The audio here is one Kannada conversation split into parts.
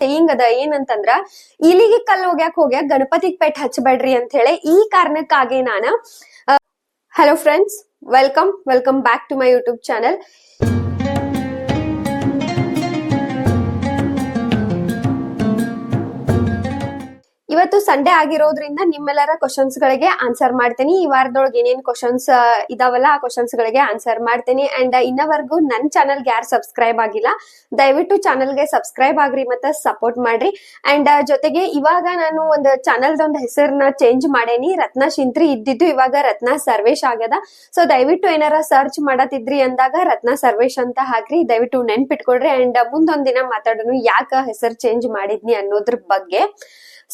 ಸೇಯಿಂಗ್ ಅದ ಏನಂತಂದ್ರ, ಇಲಿಗೆ ಕಲ್ ಹೋಗ್ಯಾಕ ಹೋಗ್ಯಾಕ ಗಣಪತಿಗ್ ಪೆಟ್ ಹಚ್ಚಬೇಡ್ರಿ ಅಂತ ಹೇಳಿ ಈ ಕಾರಣಕ್ಕಾಗಿ ನಾನು hello friends welcome welcome back to my YouTube channel ಇವತ್ತು ಸಂಡೇ ಆಗಿರೋದ್ರಿಂದ ನಿಮ್ಮೆಲ್ಲರ ಕ್ವಶನ್ಸ್ ಗಳಿಗೆ ಆನ್ಸರ್ ಮಾಡ್ತೇನೆ. ಈ ವಾರದೊಳಗೆ ಏನೇನ್ ಕ್ವಶನ್ಸ್ ಇದಾವಲ್ಲ, ಆ ಕ್ವಶನ್ಸ್ ಗಳಿಗೆ ಆನ್ಸರ್ ಮಾಡ್ತೇನೆ. ಅಂಡ್ ಇನ್ನವರೆಗೂ ನನ್ನ ಚಾನಲ್ಗೆ ಯಾರು ಸಬ್ಸ್ಕ್ರೈಬ್ ಆಗಿಲ್ಲ, ದಯವಿಟ್ಟು ಚಾನಲ್ಗೆ ಸಬ್ಸ್ಕ್ರೈಬ್ ಆಗ್ರಿ ಮತ್ತೆ ಸಪೋರ್ಟ್ ಮಾಡ್ರಿ. ಅಂಡ್ ಜೊತೆಗೆ ಇವಾಗ ನಾನು ಒಂದು ಚಾನಲ್ದ ಒಂದು ಹೆಸರನ್ನ ಚೇಂಜ್ ಮಾಡೇನಿ. ರತ್ನ ಶಿಂತ್ರಿ ಇದ್ದಿದ್ದು ಇವಾಗ ರತ್ನ ಸರ್ವೇಶ್ ಆಗ್ಯದ. ಸೊ ದಯವಿಟ್ಟು ಏನಾರ ಸರ್ಚ್ ಮಾಡತಿದ್ರಿ ಅಂದಾಗ ರತ್ನ ಸರ್ವೇಶ್ ಅಂತ ಹಾಕ್ರಿ. ದಯವಿಟ್ಟು ನೆನ್ಪಿಟ್ಕೊಡ್ರಿ ಅಂಡ್ ಮುಂದೊಂದಿನ ದಿನ ಮಾತಾಡೋಣ ಯಾಕ ಹೆಸರು ಚೇಂಜ್ ಮಾಡಿದ್ನಿ ಅನ್ನೋದ್ರ ಬಗ್ಗೆ.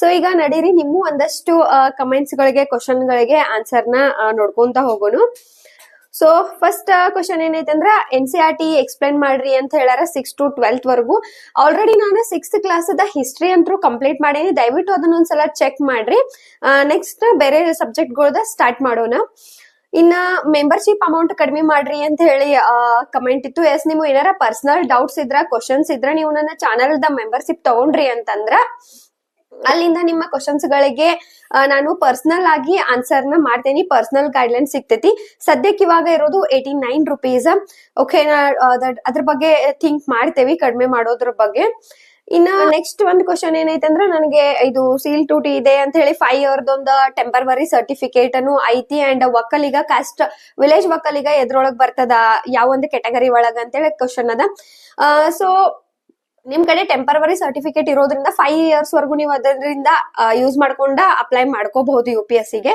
ಸೊ ಈಗ ನಡೀರಿ, ನಿಮ್ಮ ಒಂದಷ್ಟು ಕಮೆಂಟ್ಸ್ ಗಳಿಗೆ ಕ್ವಶನ್ ಗಳಿಗೆ ಆನ್ಸರ್ನ ನೋಡ್ಕೊಂತ ಹೋಗೋಣ. ಸೊ ಫಸ್ಟ್ ಕ್ವಶನ್ ಏನೈತೆ ಅಂದ್ರೆ N C R T explain ಮಾಡ್ರಿ ಅಂತ ಹೇಳಾರ ಸಿಕ್ಸ್ ಟು ಟ್ವೆಲ್ತ್ ವರ್ಗು. ಆಲ್ರೆಡಿ ನಾನು ಸಿಕ್ಸ್ತ್ ಕ್ಲಾಸ್ ದ ಹಿಸ್ಟ್ರಿ ಅಂತೂ ಕಂಪ್ಲೀಟ್ ಮಾಡೀನಿ. ದಯವಿಟ್ಟು ಅದನ್ನ ಒಂದ್ಸಲ ಚೆಕ್ ಮಾಡ್ರಿ. ನೆಕ್ಸ್ಟ್ ಬೇರೆ ಸಬ್ಜೆಕ್ಟ್ಗಳ್ದ ಸ್ಟಾರ್ಟ್ ಮಾಡೋಣ. ಇನ್ನ ಮೆಂಬರ್ಶಿಪ್ ಅಮೌಂಟ್ ಕಡಿಮೆ ಮಾಡ್ರಿ ಅಂತ ಹೇಳಿ ಕಮೆಂಟ್ ಇತ್ತು. ಎಸ್ ನೀವು ಏನಾರ ಪರ್ಸನಲ್ ಡೌಟ್ಸ್ ಇದ್ರ ಕ್ವಶನ್ಸ್ ಇದ್ರ, ನೀವು ನನ್ನ ಚಾನಲ್ ದ ಮೆಂಬರ್ಶಿಪ್ ತಗೊಂಡ್ರಿ ಅಂತಂದ್ರ ಅಲ್ಲಿಂದ ನಿಮ್ಮ ಕ್ವಶನ್ಸ್ ಗಳಿಗೆ ನಾನು ಪರ್ಸನಲ್ ಆಗಿ ಆನ್ಸರ್ನ ಮಾಡ್ತೇನೆ. ಪರ್ಸನಲ್ ಗೈಡ್ಲೈನ್ ಸಿಗ್ತೈತಿ. ಸದ್ಯಕ್ಕೆ ಇವಾಗ ಇರೋದು ಏಟಿ ನೈನ್ ರುಪೀಸ್ ಓಕೆ ಅದ್ರ ಬಗ್ಗೆ ಥಿಂಕ್ ಮಾಡ್ತೇವಿ ಕಡಿಮೆ ಮಾಡೋದ್ರ ಬಗ್ಗೆ. ಇನ್ನ ನೆಕ್ಸ್ಟ್ ಒಂದ್ ಕ್ವಶನ್ ಏನೈತೆ ಅಂದ್ರೆ ನನಗೆ ಇದು ಸೀಲ್ ಟೂಟಿ ಇದೆ ಅಂತ ಹೇಳಿ ಫೈವ್ ಇಯರ್ದೊಂದು ಟೆಂಪರವರಿ ಸರ್ಟಿಫಿಕೇಟ್ ಅನ್ನು ಐತಿ. And Vokkaliga caste village Vokkaliga ಎದ್ರೊಳಗ್ ಬರ್ತದ ಯಾವ ಒಂದು ಕೆಟಗರಿ ಒಳಗ ಅಂತ ಹೇಳಿ ಕ್ವಶನ್ ಅದ ಸೊ ನಿಮ್ ಕಡೆ ಟೆಂಪರವರಿ ಸರ್ಟಿಫಿಕೇಟ್ ಇರೋದ್ರಿಂದ ಫೈವ್ ಇಯರ್ಸ್ ವರ್ಗು ನೀವು ಅದರಿಂದ ಯೂಸ್ ಮಾಡ್ಕೊಂಡ ಅಪ್ಲೈ ಮಾಡ್ಕೋಬಹುದು ಯು ಪಿ ಎಸ್ ಸಿಗೆ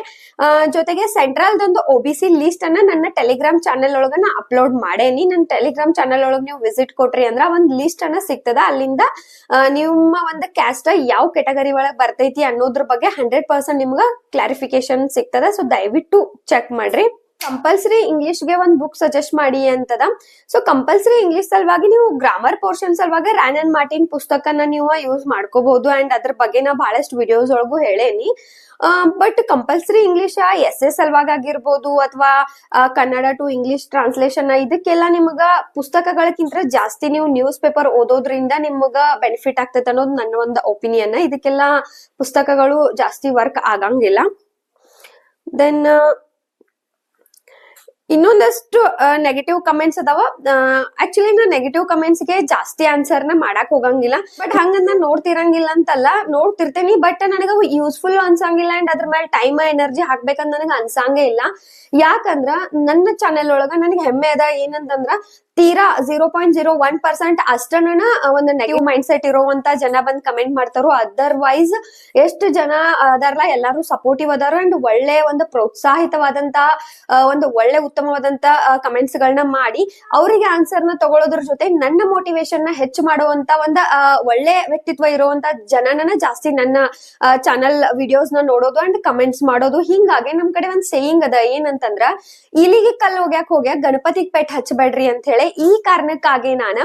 ಜೊತೆಗೆ ಸೆಂಟ್ರಲ್ದೊಂದು ಒ ಬಿ ಸಿ ಲಿಸ್ಟ್ ಅನ್ನ ನನ್ನ ಟೆಲಿಗ್ರಾಮ್ ಚಾನೆಲ್ ಒಳಗ ಅಪ್ಲೋಡ್ ಮಾಡೇನಿ. ನನ್ನ ಟೆಲಿಗ್ರಾಮ್ ಚಾನೆಲ್ ಒಳಗ ನೀವು ವಿಸಿಟ್ ಕೊಟ್ರಿ ಅಂದ್ರ ಒಂದ್ ಲಿಸ್ಟ್ ಅನ್ನ ಸಿಗ್ತದ. ಅಲ್ಲಿಂದ ನಿಮ್ಮ ಒಂದು ಕ್ಯಾಸ್ಟ್ ಯಾವ ಕೆಟಗರಿ ಒಳಗ್ ಬರ್ತೈತಿ ಅನ್ನೋದ್ರ ಬಗ್ಗೆ ಹಂಡ್ರೆಡ್ ಪರ್ಸೆಂಟ್ ನಿಮ್ಗೆ ಕ್ಲಾರಿಫಿಕೇಶನ್ ಸಿಗ್ತದ. ಸೊ ದಯವಿಟ್ಟು ಚೆಕ್ ಮಾಡ್ರಿ. ಕಂಪಲ್ಸರಿ ಇಂಗ್ಲಿಷ್ಗೆ ಒಂದು ಬುಕ್ ಸಜೆಸ್ಟ್ ಮಾಡಿ ಅಂತದ. ಸೊ ಕಂಪಲ್ಸರಿ ಇಂಗ್ಲಿಷ್ ಸಲುವಾಗಿ ನೀವು ಗ್ರಾಮರ್ ಪೋರ್ಷನ್ ಸಲುವಾಗಿ ರ್ಯಾನ್ ಅಂಡ್ ಮಾರ್ಟಿನ್ ಪುಸ್ತಕನ ನೀವು ಯೂಸ್ ಮಾಡ್ಕೋಬಹುದು ಅಂಡ್ ಅದ್ರ ಬಗ್ಗೆ ನಾ ಬಹಳಷ್ಟು ವಿಡಿಯೋಸ್ ಒಳಗೂ ಹೇಳೇನಿ. But compulsory English S S ಸಲುವಾಗಿ ಆಗಿರ್ಬೋದು ಅಥವಾ ಕನ್ನಡ ಟು ಇಂಗ್ಲಿಷ್ ಟ್ರಾನ್ಸ್ಲೇಷನ್ ಇದಕ್ಕೆಲ್ಲ ನಿಮಗ ಪುಸ್ತಕಗಳಕ್ಕಿಂತ ಜಾಸ್ತಿ ನೀವು ನ್ಯೂಸ್ ಪೇಪರ್ ಓದೋದ್ರಿಂದ ನಿಮಗ ಬೆನಿಫಿಟ್ ಆಗ್ತೈತೆ ಅನ್ನೋದು ನನ್ನ ಒಂದು ಒಪಿನಿಯನ್ ಇದಕ್ಕೆಲ್ಲ ಪುಸ್ತಕಗಳು ಜಾಸ್ತಿ ವರ್ಕ್ ಆಗಂಗಿಲ್ಲ. ದೆನ್ ಇನ್ನೊಂದಷ್ಟು ನೆಗೆಟಿವ್ ಕಮೆಂಟ್ಸ್ ಅದಾವ. ಆಕ್ಚುಲಿ ನಾ ನೆಗೆಟಿವ್ ಕಮೆಂಟ್ಸ್ಗೆ ಜಾಸ್ತಿ ಆನ್ಸರ್ನ ಮಾಡಕ್ ಹೋಗಂಗಿಲ್ಲ. ಬಟ್ ಹಂಗಂದ ನೋಡ್ತಿರಂಗಿಲ್ಲ ಅಂತಲ್ಲ, ನೋಡ್ತಿರ್ತೇನಿ. ಬಟ್ ನನಗ ಯೂಸ್ಫುಲ್ ಅನ್ಸಂಗಿಲ್ಲ ಅಂಡ್ ಅದ್ರ ಮೇಲೆ ಟೈಮ್ ಎನರ್ಜಿ ಹಾಕ್ಬೇಕಂತ ನನಗೆ ಅನ್ಸಂಗೇ ಇಲ್ಲ. ಯಾಕಂದ್ರ, ನನ್ನ ಚಾನೆಲ್ ಒಳಗ ನನಗೆ ಹೆಮ್ಮೆ ಅದ. ಏನಂತಂದ್ರ ತೀರಾ zero point zero one percent ಅಷ್ಟನ್ನ ಒಂದು ನೆಗೆಟಿವ್ ಮೈಂಡ್ ಸೆಟ್ ಇರುವಂತ ಜನ ಬಂದ್ ಕಮೆಂಟ್ ಮಾಡ್ತಾರೋ ಅದರ್ವೈಸ್ ಎಷ್ಟು ಜನ ಅದಾರಲ್ಲ ಎಲ್ಲಾರು ಸಪೋರ್ಟಿವ್ ಅದಾರ ಅಂಡ್ ಒಳ್ಳೆ ಒಂದು ಪ್ರೋತ್ಸಾಹಿತವಾದಂತ ಒಂದು ಒಳ್ಳೆ ಉತ್ತಮವಾದಂತ ಕಮೆಂಟ್ಸ್ ಗಳನ್ನ ಮಾಡಿ ಅವರಿಗೆ ಆನ್ಸರ್ನ ತಗೊಳ್ಳೋದ್ರ ಜೊತೆ ನನ್ನ ಮೋಟಿವೇಶನ್ನ ಹೆಚ್ಚು ಮಾಡುವಂತ ಒಂದು ಒಳ್ಳೆ ವ್ಯಕ್ತಿತ್ವ ಇರುವಂತ ಜನನ ಜಾಸ್ತಿ ನನ್ನ ಚಾನಲ್ ವಿಡಿಯೋಸ್ನ ನೋಡೋದು ಅಂಡ್ ಕಮೆಂಟ್ಸ್ ಮಾಡೋದು. ಹಿಂಗಾಗೆ ನಮ್ ಕಡೆ ಒಂದ್ ಸೇಯಿಂಗ್ ಅದ, ಏನಂತಂದ್ರ ಇಲ್ಲಿಗೆ ಕಲ್ ಹೋಗ್ಯಾಕ ಹೋಗ್ಯಾಕ ಗಣಪತಿ ಪೆಟ್ ಹಚ್ಚಬೇಡ್ರಿ ಅಂತ ಹೇಳಿ ಈ ಕಾರಣಕ್ಕಾಗಿ ನಾನು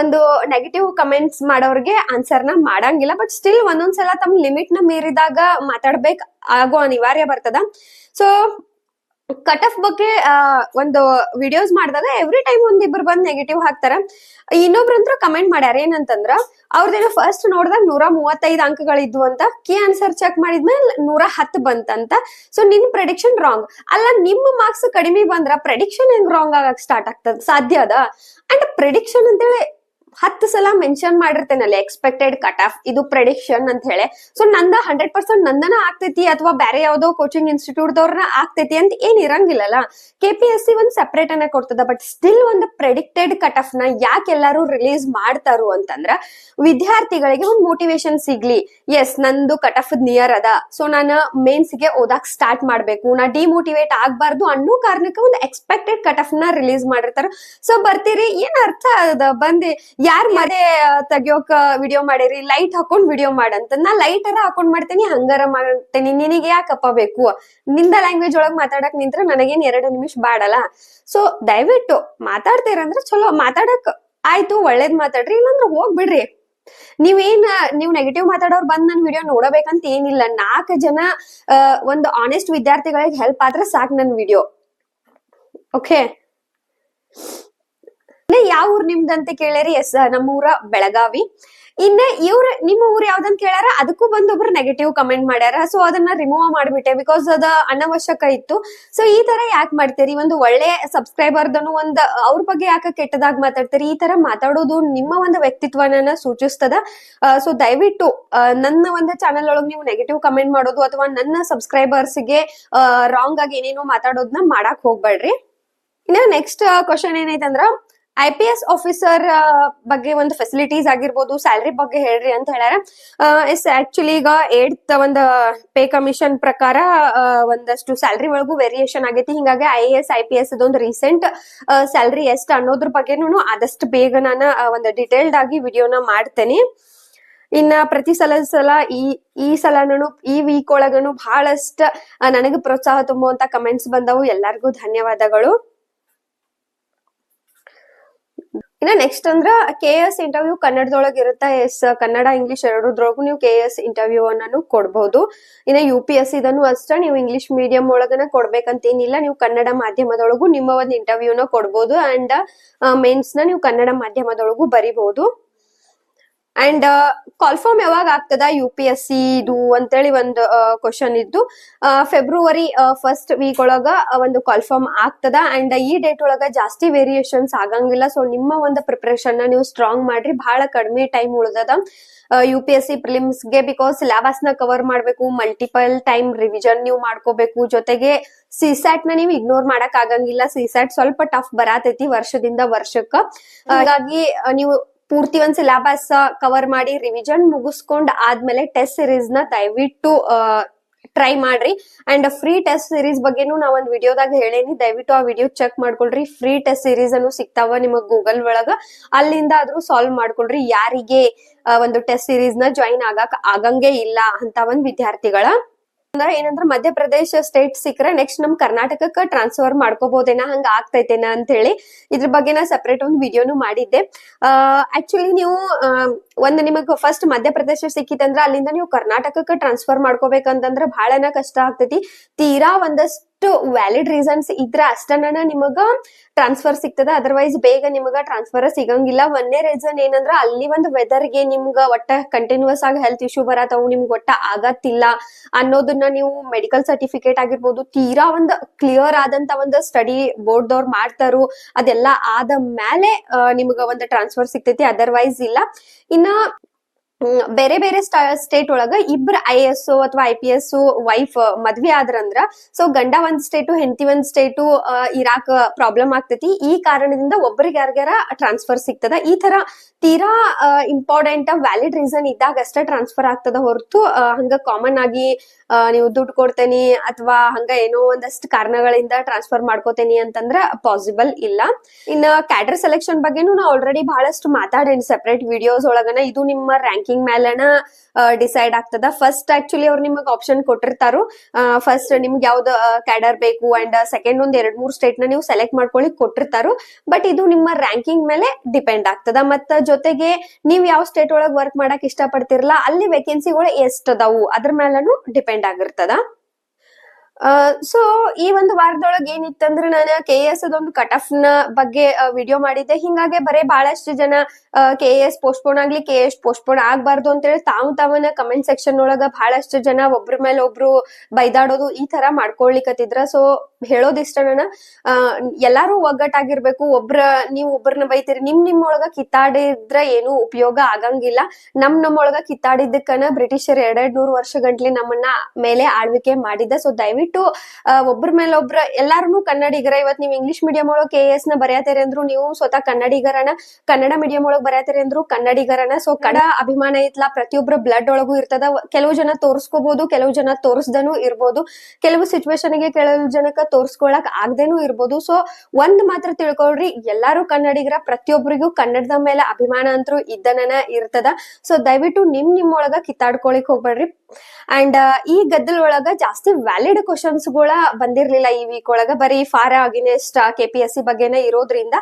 ಒಂದು ನೆಗೆಟಿವ್ ಕಮೆಂಟ್ಸ್ ಮಾಡೋರ್ಗೆ ಆನ್ಸರ್ನ ಮಾಡಂಗಿಲ್ಲ. ಬಟ್ ಸ್ಟಿಲ್ ಒಂದೊಂದ್ಸಲ ತಮ್ಮ ಲಿಮಿಟ್ನ ಮೀರಿದಾಗ ಮಾತಾಡ್ಬೇಕು ಆಗೋ ಅನಿವಾರ್ಯ ಬರ್ತದ. ಸೊ ಕಟ್ ಆಫ್ ಬಗ್ಗೆ ಒಂದು ವಿಡಿಯೋಸ್ ಮಾಡಿದಾಗ ಎವ್ರಿ ಟೈಮ್ ಒಂದಿಬ್ರು ಬಂದ್ ನೆಗೆಟಿವ್ ಹಾಕ್ತಾರ. ಇನ್ನೊಬ್ರಂತ್ರ ಕಮೆಂಟ್ ಮಾಡ್ಯಾರ. ಏನಂತಂದ್ರ, ಅವ್ರದೇನೋ ಫಸ್ಟ್ ನೋಡಿದಾಗ ನೂರ ಮೂವತ್ತೈದು ಅಂಕಗಳಿದ್ವು ಅಂತ ಕೀ ಆನ್ಸರ್ ಚೆಕ್ ಮಾಡಿದ್ಮೇಲೆ ನೂರ ಹತ್ತು ಬಂತಂತ. ಸೊ ನಿನ್ ಪ್ರೆಡಿಕ್ಷನ್ ರಾಂಗ್ ಅಲ್ಲ, ನಿಮ್ಮ ಮಾರ್ಕ್ಸ್ ಕಡಿಮೆ ಬಂದ್ರ ಪ್ರೆಡಿಕ್ಷನ್ ಹೆಂಗ್ ರಾಂಗ್ ಆಗಕ್ ಸ್ಟಾರ್ಟ್ ಆಗ್ತದ? ಸಾಧ್ಯ ಅದ? ಅಂಡ್ ಪ್ರೆಡಿಕ್ಷನ್ ಅಂತೇಳಿ ಹತ್ತು ಸಲ ಮೆನ್ಷನ್ ಮಾಡಿರ್ತೇನಲ್ಲ ಎಕ್ಸ್ಪೆಕ್ಟೆಡ್ ಕಟ್ ಆಫ್ ಇದು ಪ್ರೆಡಿಕ್ಷನ್ ಅಂತ ಹೇಳಿ. ಸೊ ನಂದ ಹಂಡ್ರೆಡ್ ಪರ್ಸೆಂಟ್ ನಂದನ ಆಗ್ತೈತಿ ಅಥವಾ ಬೇರೆ ಯಾವ್ದೋ ಕೋಚಿಂಗ್ ಇನ್ಸ್ಟಿಟ್ಯೂಟ್ ದವ್ರನ್ನ ಆಗ್ತೈತಿ ಅಂತ ಏನ್ ಇರಂಗಿಲ್ಲಲ್ಲ. ಕೆ ಪಿ ಎಸ್ ಸಿ ಒಂದ್ ಸೆಪರೇಟ್ ಅನ್ನ ಕೊಡ್ತದ ಬಟ್ ಸ್ಟಿಲ್ ಒಂದು ಪ್ರೆಡಿಕ್ಟೆಡ್ ಕಟ್ ಆಫ್ನ ಯಾಕೆ ಎಲ್ಲಾರು ರಿಲೀಸ್ ಮಾಡ್ತಾರು ಅಂತಂದ್ರ, ವಿದ್ಯಾರ್ಥಿಗಳಿಗೆ ಒಂದು ಮೋಟಿವೇಶನ್ ಸಿಗ್ಲಿ. ಎಸ್ ನಂದು ಕಟ್ ಆಫ್ ನಿಯರ್ ಅದ. ಸೊ ನಾನು ಮೇನ್ಸ್ಗೆ ಓದಾಕ್ ಸ್ಟಾರ್ಟ್ ಮಾಡ್ಬೇಕು. ನಾ ಡಿಮೋಟಿವೇಟ್ ಆಗ್ಬಾರ್ದು ಅನ್ನೋ ಕಾರಣಕ್ಕೆ ಒಂದು ಎಕ್ಸ್ಪೆಕ್ಟೆಡ್ ಕಟ್ ಆಫ್ನ ರಿಲೀಸ್ ಮಾಡಿರ್ತಾರ. ಸೊ ಬರ್ತೀರಿ, ಏನ್ ಅರ್ಥ ಅದ? ಬಂದಿ ಯಾರ್ ಮನೆ ತೆಗಿಯೋಕ ವಿಡಿಯೋ ಮಾಡಿರಿ ಲೈಟ್ ಹಾಕೊಂಡ್ ವಿಡಿಯೋ ಮಾಡಂತ. ನಾ ಲೈಟ್ ಅರ ಹಾಕೊಂಡ್ ಮಾಡ್ತೇನಿ, ಹಂಗಾರ ಮಾಡ್ತೇನಿ. ನಿನಗೆ ಯಾಕಪ್ಪ ಬೇಕು? ನಿಂದ ಲ್ಯಾಂಗ್ವೇಜ್ ಒಳಗ್ ಮಾತಾಡಕ್ ನಿಂತ್ರ ನನಗೇನ್ ಎರಡು ನಿಮಿಷ ಬಾಡಲ್ಲ. ಸೊ ದಯವಿಟ್ಟು ಮಾತಾಡ್ತೀರಂದ್ರೆ ಚಲೋ. ಮಾತಾಡಕ್ ಆಯ್ತು, ಒಳ್ಳೇದ್ ಮಾತಾಡ್ರಿ, ಇಲ್ಲಾಂದ್ರೆ ಹೋಗ್ಬಿಡ್ರಿ. ನೀವೇನ್, ನೀವ್ ನೆಗೆಟಿವ್ ಮಾತಾಡೋರ್ ಬಂದ್ ನನ್ ವಿಡಿಯೋ ನೋಡಬೇಕಂತ ಏನಿಲ್ಲ. ನಾಲ್ಕು ಜನ ಒಂದು ಆನೆಸ್ಟ್ ವಿದ್ಯಾರ್ಥಿಗಳಿಗೆ ಹೆಲ್ಪ್ ಆದ್ರೆ ಸಾಕ್ ನನ್ ವಿಡಿಯೋ ಓಕೆ ಯಾವ ಊರ್ ನಿಮ್ದಂತ ಕೇಳ್ಯಾರಿ? ಎಸ್ ನಮ್ಮ ಊರ ಬೆಳಗಾವಿ. ಇನ್ನ ಇವ್ರ, ನಿಮ್ಮ ಊರ್ ಯಾವ್ದಂತ ಕೇಳ್ಯಾರ? ಅದಕ್ಕೂ ಬಂದ್ ಒಬ್ರು ನೆಗೆಟಿವ್ ಕಮೆಂಟ್ ಮಾಡ್ಯಾರ. ಸೊ ಅದನ್ನ ರಿಮೂವ್ ಮಾಡ್ಬಿಟ್ಟೆ ಬಿಕಾಸ್ ಅದ ಅನವಶ್ಯಕ ಇತ್ತು. ಸೊ ಈ ತರ ಯಾಕೆ ಮಾಡ್ತೀರಿ? ಒಂದು ಒಳ್ಳೆ ಸಬ್ಸ್ಕ್ರೈಬರ್ದನು ಒಂದ್, ಅವ್ರ ಬಗ್ಗೆ ಯಾಕೆ ಕೆಟ್ಟದಾಗಿ ಮಾತಾಡ್ತೀರಿ? ಈ ತರ ಮಾತಾಡೋದು ನಿಮ್ಮ ಒಂದು ವ್ಯಕ್ತಿತ್ವನ ಸೂಚಿಸ್ತದ. ಸೊ ದಯವಿಟ್ಟು ನನ್ನ ಒಂದು ಚಾನೆಲ್ ಒಳಗೆ ನೀವು ನೆಗೆಟಿವ್ ಕಮೆಂಟ್ ಮಾಡೋದು ಅಥವಾ ನನ್ನ ಸಬ್ಸ್ಕ್ರೈಬರ್ಸ್ಗೆ ರಾಂಗ್ ಆಗಿ ಏನೇನೋ ಮಾತಾಡೋದನ್ನ ಮಾಡಕ್ ಹೋಗ್ಬೇಡ್ರಿ. ಇನ್ನ ನೆಕ್ಸ್ಟ್ ಕ್ವಶನ್ ಏನೈತಂದ್ರ ಐ ಪಿ ಎಸ್ ಆಫೀಸರ್ ಬಗ್ಗೆ ಒಂದು ಫೆಸಿಲಿಟೀಸ್ ಆಗಿರ್ಬೋದು ಸ್ಯಾಲ್ರಿ ಬಗ್ಗೆ ಹೇಳ್ರಿ ಅಂತ ಹೇಳ್ಯಾರ. ಇಸ್ ಆಕ್ಚುಲಿ ಈಗ ಏಡ್ತ್ ಒಂದು ಪೇ ಕಮಿಷನ್ ಪ್ರಕಾರ ಒಂದಷ್ಟು ಸ್ಯಾಲ್ರಿ ಒಳಗೂ ವೇರಿಯೇಷನ್ ಆಗೈತಿ. ಹಿಂಗಾಗಿ I A S I P S ಅದೊಂದು ರೀಸೆಂಟ್ ಸ್ಯಾಲ್ರಿ ಎಷ್ಟು ಅನ್ನೋದ್ರ ಬಗ್ಗೆನೂ ಆದಷ್ಟು ಬೇಗ ನಾನು ಒಂದು ಡಿಟೇಲ್ಡ್ ಆಗಿ ವಿಡಿಯೋನ ಮಾಡ್ತೇನೆ. ಇನ್ನ ಪ್ರತಿ ಸಲ ಸಲ ಈ ಈ ಸಲನು, ಈ ವೀಕ್ ಒಳಗನು ಬಹಳಷ್ಟ ನನಗೆ ಪ್ರೋತ್ಸಾಹ ತುಂಬುವಂತ ಕಮೆಂಟ್ಸ್ ಬಂದವು. ಎಲ್ಲರಿಗೂ ಧನ್ಯವಾದಗಳು. ಇನ್ನ ನೆಕ್ಸ್ಟ್ ಅಂದ್ರ ಕೆ ಎಸ್ ಇಂಟರ್ವ್ಯೂ ಕನ್ನಡದೊಳಗ ಇರುತ್ತ? ಎಸ್ ಕನ್ನಡ ಇಂಗ್ಲಿಷ್ ಎರಡರೊಳಗು ನೀವು ಕೆ ಎಸ್ ಇಂಟರ್ವ್ಯೂ ಅನ್ನು ಕೊಡ್ಬಹುದು ಇನ್ನ ಯು ಪಿ ಎಸ್ ಇದನ್ನು ಅಷ್ಟ, ನೀವು ಇಂಗ್ಲಿಷ್ ಮೀಡಿಯಂ ಒಳಗನ ಕೊಡ್ಬೇಕಂತೇನಿಲ್ಲ. ನೀವು ಕನ್ನಡ ಮಾಧ್ಯಮದೊಳಗೂ ನಿಮ್ಮ ಒಂದು ಇಂಟರ್ವ್ಯೂನ ಕೊಡ್ಬಹುದು ಅಂಡ್ ಮೇನ್ಸ್ನ ನೀವು ಕನ್ನಡ ಮಾಧ್ಯಮದೊಳಗೂ ಬರಿಬಹುದು ಅಂಡ್ ಕಾಲ್ಫಾರ್ಮ್ ಯಾವಾಗ ಆಗ್ತದ? ಯು ಪಿ ಎಸ್ ಸಿ ಇದು ಅಂತೇಳಿ ಒಂದು ಕ್ವಶನ್ ಇದ್ದು ಫೆಬ್ರವರಿ ಫಸ್ಟ್ ವೀಕ್ ಒಳಗ ಒಂದು ಕಾಲ್ಫಾರ್ಮ್ ಆಗ್ತದ. ಅಂಡ್ ಈ ಡೇಟ್ ಒಳಗ ಜಾಸ್ತಿ ವೇರಿಯೇಷನ್ಸ್ ಆಗಂಗಿಲ್ಲ. ಸೊ ನಿಮ್ಮ ಒಂದು ಪ್ರಿಪರೇಷನ್ ನೀವು ಸ್ಟ್ರಾಂಗ್ ಮಾಡ್ರಿ. ಬಹಳ ಕಡಿಮೆ ಟೈಮ್ ಉಳಿದದ. ಯು ಪಿ ಎಸ್ ಸಿ ಗೆ ಬಿಕಾಸ್ ಸಿಲೆಬಸ್ನ ಕವರ್ ಮಾಡಬೇಕು. ಮಲ್ಟಿಪಲ್ ಟೈಮ್ ರಿವಿಷನ್ ನೀವು ಮಾಡ್ಕೋಬೇಕು. ಜೊತೆಗೆ ಸಿಸ್ಯಾಟ್ನ ನೀವು ಇಗ್ನೋರ್ ಮಾಡಕ್ ಆಗಂಗಿಲ್ಲ. ಸಿಸ್ಯಾಟ್ ಸ್ವಲ್ಪ ಟಫ್ ಬರಾತೈತಿ ವರ್ಷದಿಂದ ವರ್ಷಕ್ಕ. ಹಾಗಾಗಿ ನೀವು ಪೂರ್ತಿ ಒಂದ್ ಸಿಲೆಬಸ್ ಕವರ್ ಮಾಡಿ ರಿವಿಷನ್ ಮುಗಿಸ್ಕೊಂಡ್ ಆದ್ಮೇಲೆ ಟೆಸ್ಟ್ ಸಿರೀಸ್ನ ದಯವಿಟ್ಟು ಟ್ರೈ ಮಾಡ್ರಿ. ಅಂಡ್ ಫ್ರೀ ಟೆಸ್ಟ್ ಸೀರೀಸ್ ಬಗ್ಗೆನೂ ನಾ ಒಂದ್ ವಿಡಿಯೋದಾಗ ಹೇಳೇನಿ. ದಯವಿಟ್ಟು ಆ ವಿಡಿಯೋ ಚೆಕ್ ಮಾಡ್ಕೊಳ್ರಿ. ಫ್ರೀ ಟೆಸ್ಟ್ ಸೀರೀಸ್ ಅನ್ನು ಸಿಗ್ತಾವ ನಿಮಗ್ ಗೂಗಲ್ ಒಳಗ. ಅಲ್ಲಿಂದ ಆದ್ರೂ ಸಾಲ್ವ್ ಮಾಡ್ಕೊಳ್ರಿ. ಯಾರಿಗೆ ಒಂದು ಟೆಸ್ಟ್ ಸೀರೀಸ್ನ ಜಾಯಿನ್ ಆಗಕ್ ಆಗಂಗೆ ಇಲ್ಲ ಅಂತ ಒಂದ್ ವಿದ್ಯಾರ್ಥಿಗಳ ಅಂದ್ರ ಏನಂದ್ರ ಮಧ್ಯಪ್ರದೇಶ ಸ್ಟೇಟ್ ಸಿಕ್ಕರೆ ನೆಕ್ಸ್ಟ್ ನಮ್ ಕರ್ನಾಟಕಕ್ಕೆ ಟ್ರಾನ್ಸ್ಫರ್ ಮಾಡ್ಕೋಬಹುದೇನ ಹಂಗ ಆಗ್ತೈತೇನ ಅಂತ ಹೇಳಿ ಇದ್ರ ಬಗ್ಗೆ ನಾ ಸೆಪರೇಟ್ ಒಂದು ವಿಡಿಯೋನು ಮಾಡಿದ್ದೆ. ಆಕ್ಚುಲಿ ನೀವು ಒಂದು ನಿಮಗ್ ಫಸ್ಟ್ ಮಧ್ಯಪ್ರದೇಶ ಸಿಕ್ಕಿತಂದ್ರ ಅಲ್ಲಿಂದ ನೀವು ಕರ್ನಾಟಕಕ್ಕೆ ಟ್ರಾನ್ಸ್ಫರ್ ಮಾಡ್ಕೋಬೇಕಂತಂದ್ರ ಬಹಳನ ಕಷ್ಟ ಆಗ್ತೈತಿ. ತೀರಾ ಒಂದಷ್ಟು ವ್ಯಾಲಿಡ್ ರೀಸನ್ಸ್ ಇದ್ರ ಅಷ್ಟನ್ನ ನಿಮಗ ಟ್ರಾನ್ಸ್ಫರ್ ಸಿಗ್ತದ. ಅದರ್ವೈಸ್ ಬೇಗ ನಿಮಗ ಟ್ರಾನ್ಸ್ಫರ್ ಸಿಗಂಗಿಲ್ಲ. ಒಂದೇ ರೀಸನ್ ಏನಂದ್ರ ಅಲ್ಲಿ ಒಂದು ವೆದರ್ಗೆ ನಿಮ್ಗ ಒಟ್ಟ ಕಂಟಿನ್ಯೂಸ್ ಆಗಿ ಹೆಲ್ತ್ ಇಶ್ಯೂ ಬರತಾವು, ನಿಮ್ಗೆ ಒಟ್ಟ ಆಗತ್ತಿಲ್ಲ ಅನ್ನೋದನ್ನ ನೀವು ಮೆಡಿಕಲ್ ಸರ್ಟಿಫಿಕೇಟ್ ಆಗಿರ್ಬೋದು, ತೀರಾ ಒಂದು ಕ್ಲಿಯರ್ ಆದಂತ ಒಂದು ಸ್ಟಡಿ ಬೋರ್ಡ್ ದವ್ರು ಮಾಡ್ತಾರು, ಅದೆಲ್ಲ ಆದ ಮೇಲೆ ನಿಮ್ಗ ಒಂದು ಟ್ರಾನ್ಸ್ಫರ್ ಸಿಗ್ತೈತಿ. ಅದರ್ವೈಸ್ ಇಲ್ಲ. ಇನ್ನ ಬೇರೆ ಬೇರೆ ಸ್ಟೇಟ್ ಒಳಗ ಇಬ್ರ ಐ ಎಸ್ ಅಥವಾ ಐ ಪಿ ಎಸ್ ವೈಫ್ ಮದ್ವೆ ಆದ್ರಂದ್ರ ಸೊ ಗಂಡ ಒಂದ್ ಸ್ಟೇಟು ಹೆಂಡತಿ ಒಂದ್ ಸ್ಟೇಟು ಇರಾಕ್ ಪ್ರಾಬ್ಲಮ್ ಆಗ್ತೈತಿ. ಈ ಕಾರಣದಿಂದ ಒಬ್ಬರಿಗೆ ಯಾರಿಗಾರ ಟ್ರಾನ್ಸ್ಫರ್ ಸಿಗ್ತದ. ಈ ತರ ತೀರಾ ಇಂಪಾರ್ಟೆಂಟ್ ವ್ಯಾಲಿಡ್ ರೀಸನ್ ಇದ್ದಾಗ ಅಷ್ಟೇ ಟ್ರಾನ್ಸ್ಫರ್ ಆಗ್ತದ ಹೊರತು ಹಂಗ ಕಾಮನ್ ಆಗಿ ನೀವು ದುಡ್ಡು ಕೊಡ್ತೇನಿ ಅಥವಾ ಹಂಗ ಏನೋ ಒಂದಷ್ಟು ಕಾರಣಗಳಿಂದ ಟ್ರಾನ್ಸ್ಫರ್ ಮಾಡ್ಕೋತೇನಿ ಅಂತಂದ್ರ ಪಾಸಿಬಲ್ ಇಲ್ಲ. ಇನ್ನ ಕ್ಯಾಡರ್ ಸೆಲೆಕ್ಷನ್ ಬಗ್ಗೆನೂ ನಾ ಆಲ್ರೆಡಿ ಬಹಳಷ್ಟು ಮಾತಾಡೇನಿ ಸೆಪರೇಟ್ ವಿಡಿಯೋಸ್ ಒಳಗನ. ಇದು ನಿಮ್ಮ ರ್ಯಾಂಕಿಂಗ್ ಮೇಲೆನ ಡಿಸೈಡ್ ಆಗ್ತದ. ಫಸ್ಟ್ ಆಕ್ಚುಲಿ ಅವ್ರು ನಿಮಗೆ ಆಪ್ಷನ್ ಕೊಟ್ಟಿರ್ತಾರು. ಫಸ್ಟ್ ನಿಮ್ಗೆ ಯಾವ್ದು ಕ್ಯಾಡರ್ ಬೇಕು ಅಂಡ್ ಸೆಕೆಂಡ್ ಒಂದ್ ಎರಡ್ ಮೂರ್ ಸ್ಟೇಟ್ನ ನೀವು ಸೆಲೆಕ್ಟ್ ಮಾಡ್ಕೊಳ್ಳಿ ಕೊಟ್ಟಿರ್ತಾರು. ಬಟ್ ಇದು ನಿಮ್ಮ ರ್ಯಾಂಕಿಂಗ್ ಮೇಲೆ ಡಿಪೆಂಡ್ ಆಗ್ತದ. ಮತ್ತ ಜೊತೆಗೆ ನೀವ್ ಯಾವ ಸ್ಟೇಟ್ ಒಳಗ್ ವರ್ಕ್ ಮಾಡಕ್ ಇಷ್ಟ ಪಡ್ತಿರಲ್ಲ ಅಲ್ಲಿ ವೇಕೆನ್ಸಿಗಳು ಎಷ್ಟ್ ಅದಾವು? ಅದ್ರ ಮೇಲೂ ಡಿಪೆಂಡ್ ಆಗಿರ್ತದ. ಸೊ ಈ ಒಂದು ವಾರದೊಳಗೆ ಏನಿತ್ತಂದ್ರೆ ನಾನು ಕೆ ಎಸ್ ಅದೊಂದು ಕಟ್ ಆಫ್ನ ಬಗ್ಗೆ ವಿಡಿಯೋ ಮಾಡಿದ್ದೆ. ಹಿಂಗಾಗಿ ಬರೇ ಬಹಳಷ್ಟು ಜನ ಕೆ ಎಸ್ ಪೋಸ್ಟ್ಪೋನ್ ಆಗ್ಲಿ ಕೆ ಎಸ್ ಪೋಸ್ಟ್ಪೋನ್ ಆಗ್ಬಾರ್ದು ಅಂತೇಳಿ ತಾವು ತಾವನ ಕಮೆಂಟ್ ಸೆಕ್ಷನ್ ಒಳಗ ಬಹಳಷ್ಟು ಜನ ಒಬ್ರ ಮೇಲೆ ಒಬ್ರು ಬೈದಾಡೋದು ಈ ತರ ಮಾಡ್ಕೊಳ್ಲಿಕತ್ತಿದ್ರ. ಸೊ ಹೇಳೋದಿಷ್ಟ ನಾನು. ಆ, ಎಲ್ಲಾರು ಒಗ್ಗಟ್ಟಾಗಿರ್ಬೇಕು. ಒಬ್ರ ನೀವು ಒಬ್ರನ್ನ ಬೈತೀರಿ. ನಿಮ್ ನಿಮ್ ಒಳಗ ಕಿತ್ತಾಡಿದ್ರ ಏನು ಉಪಯೋಗ ಆಗಂಗಿಲ್ಲ. ನಮ್ ನಮ್ಮೊಳಗ ಕಿತ್ತಾಡಿದ್ದಕ್ಕನ ಬ್ರಿಟಿಷರ್ ಎರಡೆರಡ್ ನೂರು ವರ್ಷ ಗಂಟ್ಲೆ ನಮ್ಮನ್ನ ಮೇಲೆ ಆಳ್ವಿಕೆ ಮಾಡಿದ್ದ ಸೊ ದಯವಿಟ್ಟು ಆ, ಒಬ್ರ ಮೇಲೆ ಒಬ್ರ ಎಲ್ಲಾರು ಕನ್ನಡಿಗರ. ಇವತ್ ನೀವು ಇಂಗ್ಲಿಷ್ ಮೀಡಿಯಂ ಒಳಗ ಕೆ ಎಸ್ನ ಬರೆಯತೇರಿ ಅಂದ್ರು ನೀವು ಸ್ವತಃ ಕನ್ನಡಿಗರನ ಕನ್ನಡ ಮೀಡಿಯಂ ಒಳಗ್ ಬರೆಯತೇರಿ ಅಂದ್ರು ಕನ್ನಡಿಗರನ. ಸೊ ಕಡ ಅಭಿಮಾನ ಐತ್ಲಾ ಪ್ರತಿಯೊಬ್ಬರ ಬ್ಲಡ್ ಒಳಗೂ ಇರ್ತದ. ಕೆಲವು ಜನ ತೋರಿಸ್ಕೋಬಹುದು ಕೆಲವು ಜನ ತೋರಿಸ್ದನು ಇರ್ಬೋದು. ಕೆಲವು ಸಿಚುವೇಶನ್ಗೆ ಕೆಲವು ಜನಕ್ಕ ತೋರ್ಸ್ಕೊಳಕ್ ಆಗ್ದೇನು ಇರ್ಬೋದು. ಸೊ ಒಂದ್ ಮಾತ್ರ ತಿಳ್ಕೊಳ್ರಿ, ಎಲ್ಲಾರು ಕನ್ನಡಿಗರ ಪ್ರತಿಯೊಬ್ಬರಿಗೂ ಕನ್ನಡದ ಮೇಲೆ ಅಭಿಮಾನ ಅಂತೂ ಇದ್ದನನ ಇರ್ತದ. ಸೊ ದಯವಿಟ್ಟು ನಿಮ್ ನಿಮ್ಮೊಳಗ ಕಿತ್ತಾಡ್ಕೊಳಿಕ್ ಹೋಗ್ಬೇಡ್ರಿ. ಅಂಡ್ ಈ ಗದ್ದಲ್ ಒಳಗ ಜಾಸ್ತಿ ವ್ಯಾಲಿಡ್ ಕ್ವಶನ್ಸ್ಗಳ ಬಂದಿರ್ಲಿಲ್ಲ ಈ ವೀಕ್ ಒಳಗ. ಬರೀ for against K P S C ಬಗ್ಗೆನೇ ಇರೋದ್ರಿಂದ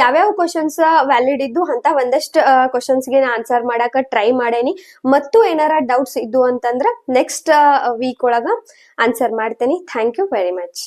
ಯಾವ್ಯಾವ ಕ್ವಶನ್ಸ್ ವ್ಯಾಲಿಡ್ ಇದ್ದು ಅಂತ ಒಂದಷ್ಟು ಕ್ವಶನ್ಸ್ಗೆ ಆನ್ಸರ್ ಮಾಡಾಕ ಟ್ರೈ ಮಾಡೇನಿ. ಮತ್ತು ಏನಾರ ಡೌಟ್ಸ್ ಇದ್ದು ಅಂತಂದ್ರ ನೆಕ್ಸ್ಟ್ ವೀಕ್ ಒಳಗ ಆನ್ಸರ್ ಮಾಡ್ತೇನೆ. Thank you very much